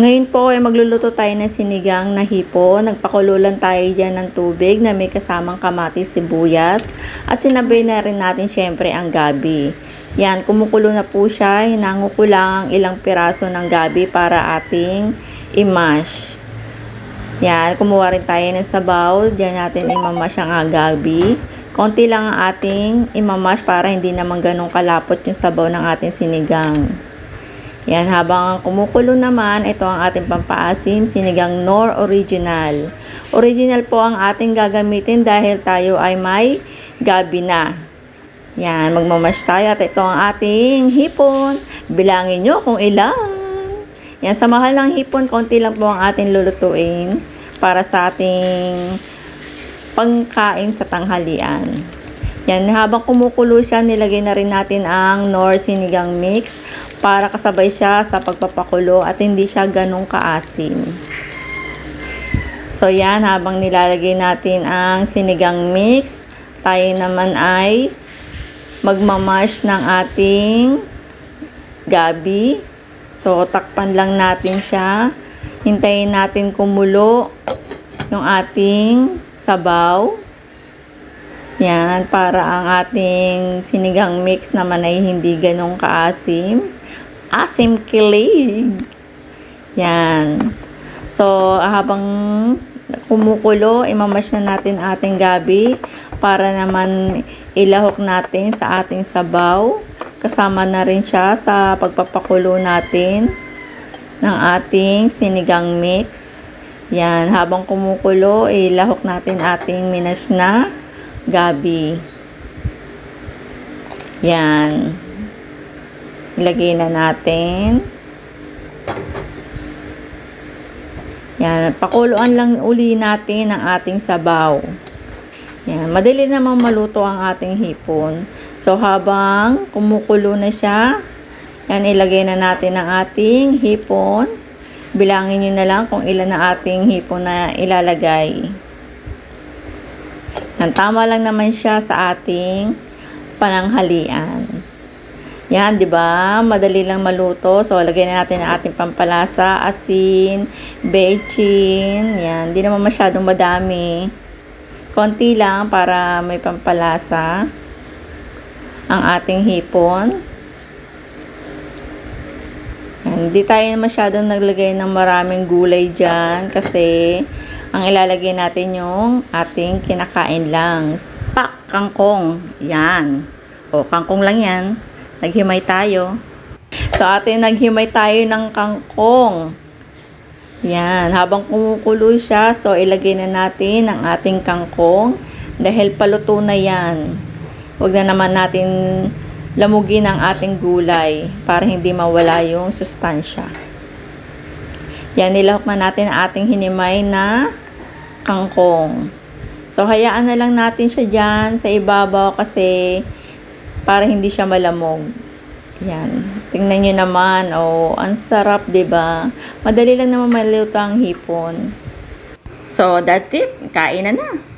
Ngayon po ay magluluto tayo ng sinigang na hipo. Nagpakululan tayo dyan ng tubig na may kasamang kamatis, sibuyas. At sinabay na rin natin syempre ang gabi. Yan, kumukulo na po siya. Hinango ko lang ang ilang piraso ng gabi para ating i-mash. Yan, kumuha rin tayo ng sabaw. Diyan natin imamash ang gabi. Konti lang ang ating imamash para hindi naman ganun kalapot yung sabaw ng ating sinigang. Yan, habang kumukulo naman, ito ang ating pampaasim, sinigang Nor Original. Original po ang ating gagamitin dahil tayo ay may gabi na. Yan, magmamash tayo at ito ang ating hipon. Bilangin nyo kung ilan. Yan, sa mahal ng hipon, konti lang po ang ating lulutuin para sa ating pangkain sa tanghalian. Yan, habang kumukulo siya, nilagay na rin natin ang Nor Sinigang Mix para kasabay siya sa pagpapakulo at hindi siya ganong kaasim. So yan, habang nilalagay natin ang sinigang mix, tayo naman ay magmamash ng ating gabi. So takpan lang natin siya. Hintayin natin kumulo yung ating sabaw. Yan, para ang ating sinigang mix naman ay hindi ganong kaasim asim kilig. Yan. So, habang kumukulo, imamash na natin ating gabi para naman ilahok natin sa ating sabaw. Kasama na rin siya sa pagpapakulo natin ng ating sinigang mix. Yan, habang kumukulo, ilahok natin ating minas na gabi. Yan. Ilagay na natin. Yan, pakuluan lang uli natin ang ating sabaw. Yan, madali namang maluto ang ating hipon. So, habang kumukulo na siya, yan, ilagay na natin ang ating hipon. Bilangin nyo na lang kung ilan na ating hipon na ilalagay. Yan, tama lang naman siya sa ating pananghalian. Yan, 'di ba? Madali lang maluto. So, lagyan na natin ang ating pampalasa, asin, bechin. Yan, hindi naman masyadong madami. Konti lang para may pampalasa ang ating hipon. Yan, hindi tayo masyadong naglagay ng maraming gulay diyan kasi ang ilalagay natin yung ating kinakain lang. Pak, kangkong. Yan. O, kangkong lang yan. Naghimay tayo. So, atin naghimay tayo ng kangkong. Yan. Habang kumukulo siya, so ilagay na natin ang ating kangkong dahil paluto na yan. Huwag na naman natin lamugin ang ating gulay para hindi mawala yung sustansya. Yan, nilahok na natin ang ating hinimay na kangkong. So, hayaan na lang natin siya dyan sa ibabaw kasi para hindi siya malamog. Yan. Tingnan nyo naman. Oh, ang sarap, ba? Madali lang naman maluto ang hipon. So, that's it. Kain na na.